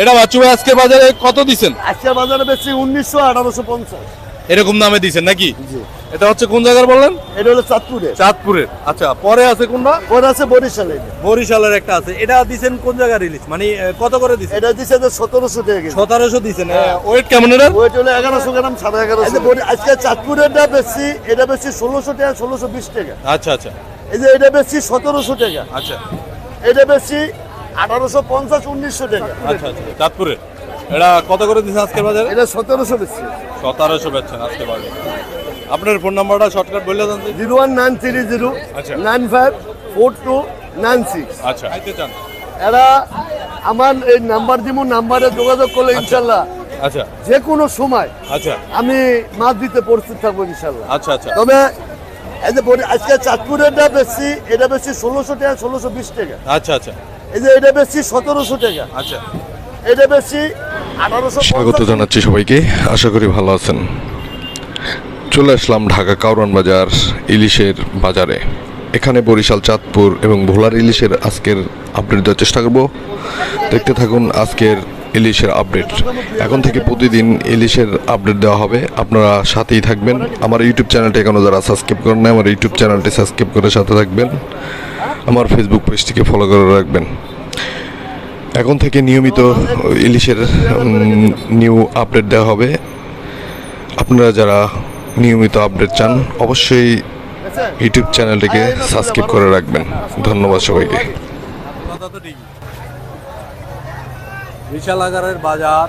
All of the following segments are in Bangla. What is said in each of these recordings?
এটা বাচ্চু ভাই আজকে বাজারে কত দিছেন? আজকে বাজারে বেশি উনিশশো আঠারোশো পঞ্চাশ। এরকম দামে দিছেন নাকি? এটা হচ্ছে কোন জায়গার বললেন? এটা হলো চাঁদপুরে। চাঁদপুরের। আচ্ছা পরে আছে কোনটা? ওর আছে বরিশালে। বরিশালের একটা আছে। এটা দিছেন কোন জায়গার ইলিশ মানে কত করে দিছেন? এটা দিচ্ছে যে সতেরোশো টাকা সতেরোশো দিছেন। ওয়েট কেমন এটা ওইট হলো এগারোশো গ্রাম সাড়ে এগারোশো। আজকে চাঁদপুরেরটা বেশি এটা বেশি ষোলোশো টাকা ষোলোশো বিশ টাকা। আচ্ছা আচ্ছা। এই যে এটা বেশি সতেরোশো টাকা। আচ্ছা। এটা বেশি আঠারোশো পঞ্চাশ উনিশশো টাকা। আচ্ছা আচ্ছা। চাঁদপুরের। এটা কত করে দিছেন আজকের বাজারে? এটা সতেরোশো বেশি সতেরোশো বেচছেন আজকে বাজারে। আপনার ফোন নাম্বারটা শর্টকাট বললে দেন zero one nine three zero আচ্ছা। Nine five four two nine six. আচ্ছা খাইতে চান। এরা আমার এই নাম্বার দিব নাম্বারে যোগাযোগ করলে ইনশাল্লাহ আচ্ছা। যে কোনো সময় আচ্ছা। আমি মাছ দিতে প্রস্তুত থাকব ইনশাল্লাহ। আচ্ছা আচ্ছা। তবে আজকে চাঁদপুরেরটা বেশি এটা বেশি ষোলোশো টাকা ষোলোশো বিশ টাকা। আচ্ছা আচ্ছা। এই যে এটা বেশি সতেরোশো টাকা। আচ্ছা। এটা বেশি আঠারোশো স্বাগত জানাচ্ছি সবাইকে। আশা করি ভালো আছেন। চলে আসলাম ঢাকা কাউরান বাজার ইলিশের বাজারে। এখানে বরিশাল চাঁদপুর এবং ভোলার ইলিশের আজকের আপডেট দেওয়ার চেষ্টা করব। দেখতে থাকুন আজকের ইলিশের আপডেট এখন থেকে প্রতিদিন ইলিশের আপডেট দেওয়া হবে। আপনারা সাথেই থাকবেন। আমার ইউটিউব চ্যানেলটি এখনও যারা সাবস্ক্রাইব করেন না আমার ইউটিউব চ্যানেলটি সাবস্ক্রাইব করে সাথে থাকবেন। আমার ফেসবুক পেজটিকে ফলো করে রাখবেন। এখন থেকে নিয়মিত ইলিশের নিউ আপডেট দেওয়া হবে। আপনারা যারা নিয়মিত আপডেট চান অবশ্যই ইউটিউব চ্যানেলটিকে সাবস্ক্রাইব করে রাখবেন। ধন্যবাদ সবাইকে। কথা তো ঠিকই বিশাল আকারের বাজার।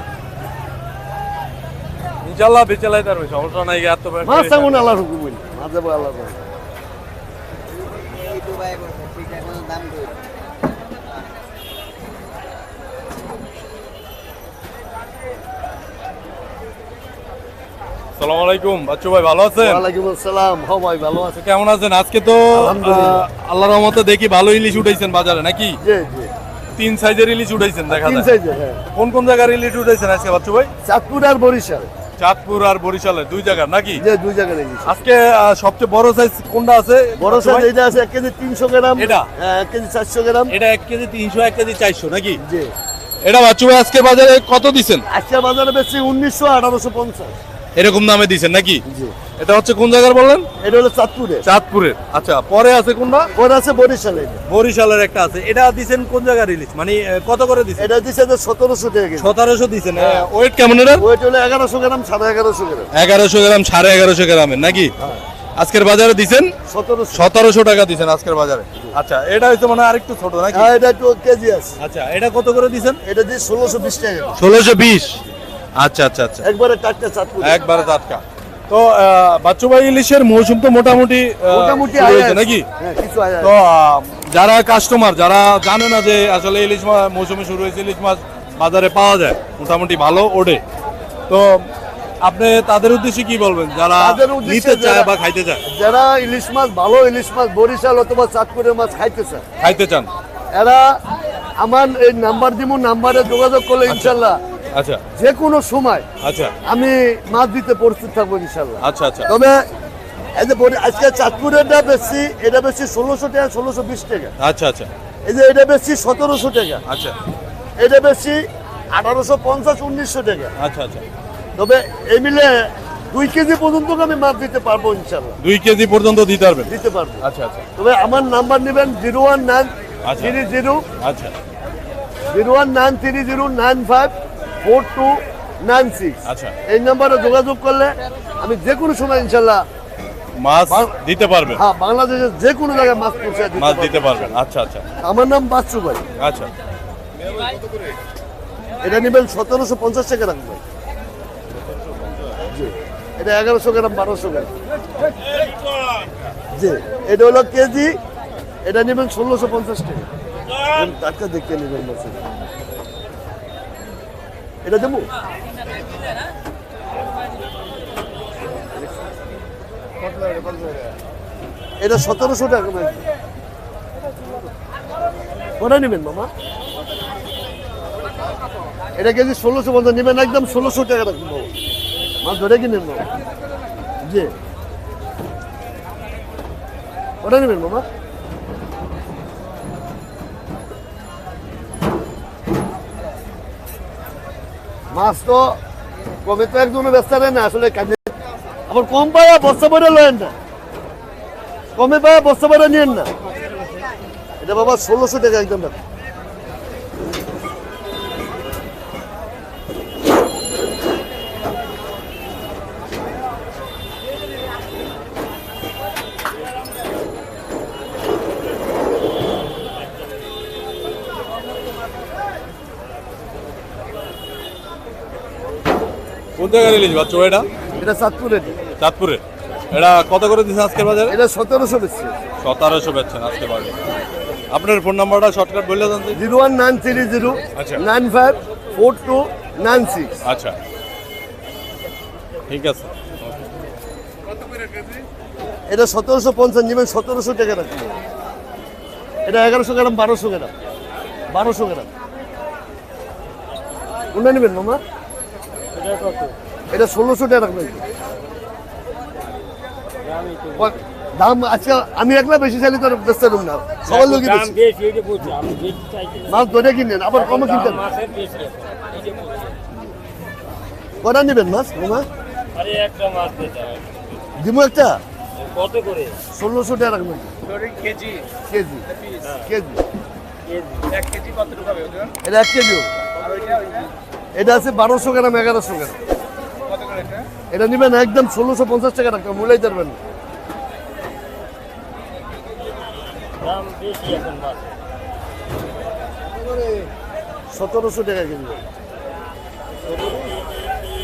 ইনশাল্লাহ বেচালাই তার সমস্যা নাই এত বেশি- মাছ তেমন আল্লাহ হুকুম মাঝে আল্লাহ সালাম আলাইকুম। বাচ্চু ভাই ভালো আছেন? ওয়ালাইকুম আসসালাম। হ ভাই ভালো আছে। কেমন আছেন? আজকে তো। আল্লাহর রহমতে দেখি ভালো ইলিশ উঠাইছেন বাজারে নাকি? জি জি। তিন সাইজের ইলিশ উঠাইছেন দেখা তিন সাইজে হ্যাঁ। কোন কোন জায়গার ইলিশ উঠাইছেন আজকে বাচ্চু ভাই? চাঁদপুর আর বরিশাল। চাঁদপুর আর বরিশালের দুই জায়গার নাকি? দুই লেগেছে আজকে সবচেয়ে বড় সাইজ কোনটা আছে বড় সাইজ এটা আছে এক কেজি তিনশো গ্রাম এটা? হ্যাঁ, এক কেজি চারশো গ্রাম। এটা এক কেজি তিনশো এক কেজি চারশো নাকি? জি। এটা বাচ্চু ভাই আজকে বাজারে কত দিচ্ছেন আজকে বাজারে বেশি উনিশশো আঠারোশো পঞ্চাশ। এরকম দামে দিছেন নাকি? এটা হচ্ছে কোন জায়গার বললেন? এটা হলো চাঁদপুরে চাঁদপুরের। আচ্ছা পরে আছে কোনটা? ওর আছে বরিশালে। বরিশালের একটা আছে। এটা দিছেন কোন জায়গার ইলিশ মানে কত করে দিছেন এটা দিচ্ছে যে সতেরোশো টাকা সতেরোশো দিছেন ওয়েট কেমন এটা ওইটা হলো এগারোশো গ্রাম সাড়ে এগারোশো গ্রাম। এগারোশো গ্রাম সাড়ে এগারোশো গ্রামের নাকি? আজকের বাজারে দিছেন সতেরোশো। টাকা দিছেন আজকের বাজারে। আচ্ছা এটা হচ্ছে মানে আরেকটু ছোট নাকি? হ্যাঁ এটা একটু কেজি আছে। আচ্ছা এটা কত করে দিছেন এটা দিয়ে ষোলোশো বিশ টাকা। ষোলোশো বিশ। আচ্ছা আচ্ছা আচ্ছা। একবারে টাটকা চাঁদপুর একবারে টাটকা। তো বাচ্চু ভাই ইলিশের মৌসুম তো মোটামুটি মোটামুটি। নাকি? হ্যাঁ তো যারা কাস্টমার যারা জানে না যে আসলে ইলিশ মাছ মৌসুমে শুরু হয়েছে ইলিশ মাছ বাজারে পাওয়া যায় মোটামুটি ভালো ওঠে। তো আপনি তাদের উদ্দেশ্যে কি বলবেন? যারা নিতে চায় বা খাইতে চায়। যারা ইলিশ মাছ ভালো ইলিশ মাছ বরিশাল অথবা চাঁদপুরের মাছ খাইতে চায় খাইতে চান? এরা আমার এই নাম্বার দিব নাম্বারে যোগাযোগ করলে ইনশাল্লাহ আচ্ছা। যে কোনো সময় আচ্ছা। আমি মাছ দিতে প্রস্তুত থাকব ইনশাল্লাহ আচ্ছা আচ্ছা। তবে এই যে আজকে চাঁদপুরেরটা বেশি এটা বেশি ষোলোশো টাকা ষোলোশো বিশ টাকা। আচ্ছা আচ্ছা। এই যে এটা বেশি সতেরোশো টাকা। আচ্ছা। এটা বেশি আঠারোশো পঞ্চাশ উনিশশো টাকা। আচ্ছা আচ্ছা। তবে এই মিলে দুই কেজি পর্যন্ত আমি মাছ দিতে পারব ইনশাল্লাহ দুই কেজি পর্যন্ত দিতে পারবেন? দিতে পারব। আচ্ছা আচ্ছা। তবে আমার নাম্বার নেবেন জিরো ওয়ান নাইন আচ্ছা। থ্রি জিরো আচ্ছা। Zero one nine three zero nine five four two nine six. আচ্ছা। এই নাম্বারে যোগাযোগ করলে আমি যে কোনো সময় ইনশাল্লাহ মাছ দিতে পারবেন। হ্যাঁ বাংলাদেশের যে কোনো জায়গায় মাছ পৌঁছে মাছ দিতে পারবেন। আচ্ছা আচ্ছা। আমার নাম বাচ্চু ভাই। আচ্ছা। এটা নেবেন সতেরোশো পঞ্চাশ টাকা রাখবেন জি। এটা এগারোশো গ্রাম বারোশো গ্রাম। জি। এটা হলো কেজি এটা নেবেন ষোলোশো পঞ্চাশ টাকা। এরকম টাটকা দেখতে নেবেন মাছের। এটা দেবো এটা সতেরোশো টাকা কোনটা নেবেন, মামা? এটা কেজি ষোলোশো পঞ্চাশ, নেবেন একদম ষোলোশো টাকা রাখুন বাবু মাছ ধরে কিনেন বাবু জি। ওটা নেবেন, মামা? মাছ তো কমে তো একদমই ব্যস্ত না, আসলে আবার কম পায়া বস্তা পরে লেন না কমে পায়া বস্তা পরে নিয়েন না এটা বাবা ষোলোশো টাকা একদম রাখো। কোন জায়গার ইলিশ বাচ্চা এটা এটা চাঁদপুরের চাঁদপুরে। এটা কত করে দিচ্ছে আজকের বাজারে? এটা সতেরোশো বেশি সতেরোশো বেচছেন আজকে বাজারে। আপনার ফোন নাম্বারটা শর্টকাট বললে জানতে। Zero one nine three zero আচ্ছা। Nine five four two nine six. আচ্ছা। ঠিক আছে। এটা সতেরোশো পঞ্চাশ নেবেন সতেরোশো টাকা রাখবেন। এটা এগারোশো গ্রাম বারোশো গ্রাম। বারোশো গ্রাম। কোনটা নেবেন মামা? এটা ষোলোশো টাকা রাখবেন দাম আজকে আমি একলা বেশি চাইলে তো বেচতে দেবো না। সবার লোক মাছ ধরে কিনেন আবার কমে কিনতেন কটা নেবেন মাছ মামা? আরে একটা মাছ দিতে হবে দিমু একটা? কত করে? ষোলোশো টাকা রাখবেন কেজি। কেজি। কেজি। এক কেজি কত টাকা এটা এক কেজি। এটা আছে বারোশো গ্রাম এগারোশো গ্রাম। এটা নেবেন একদম ষোলোশো পঞ্চাশ টাকা রাখবেন মূলাই পারবেন না। দাম বেশি এখন মাছ সতেরোশো টাকা কেজি।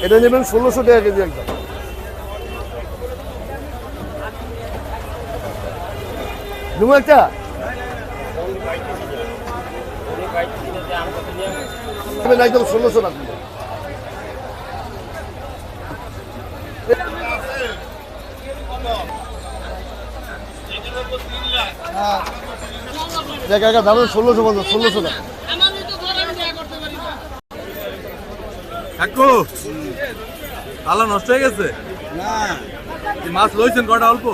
এটা নেবেন ষোলোশো টাকা কেজি একদম। নেব একটা? একদম ষোলোশো দেখ একা দাম ষোলোশো পঞ্চাশ ষোলোশো টাকা। কাকু তালা নষ্ট হয়ে গেছে? না। মাছ লইছেন কটা অল্প?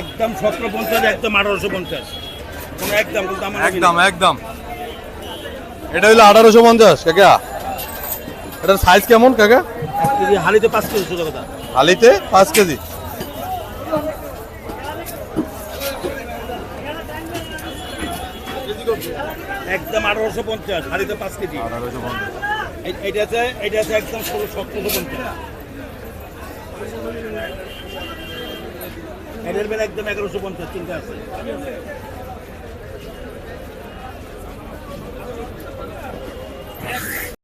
একদম সতেরো পঞ্চাশ একদম আঠারোশো পঞ্চাশ। একদম একদম একদম। এটা হইল আঠারোশো পঞ্চাশ কাকা। এটার সাইজ কেমন কাকা? হালিতে পাঁচ কেজি সোজা কথা। হালিতে পাঁচ কেজি। একদম আঠারোশো পঞ্চাশ হালিতে পাঁচ কেজি। আঠারোশো পঞ্চাশ। আছে এইটা আছে একদম ষোলো সতেরোশো পঞ্চাশ। এটার বেলা একদম এগারোশো পঞ্চাশ চিন্তা আছে।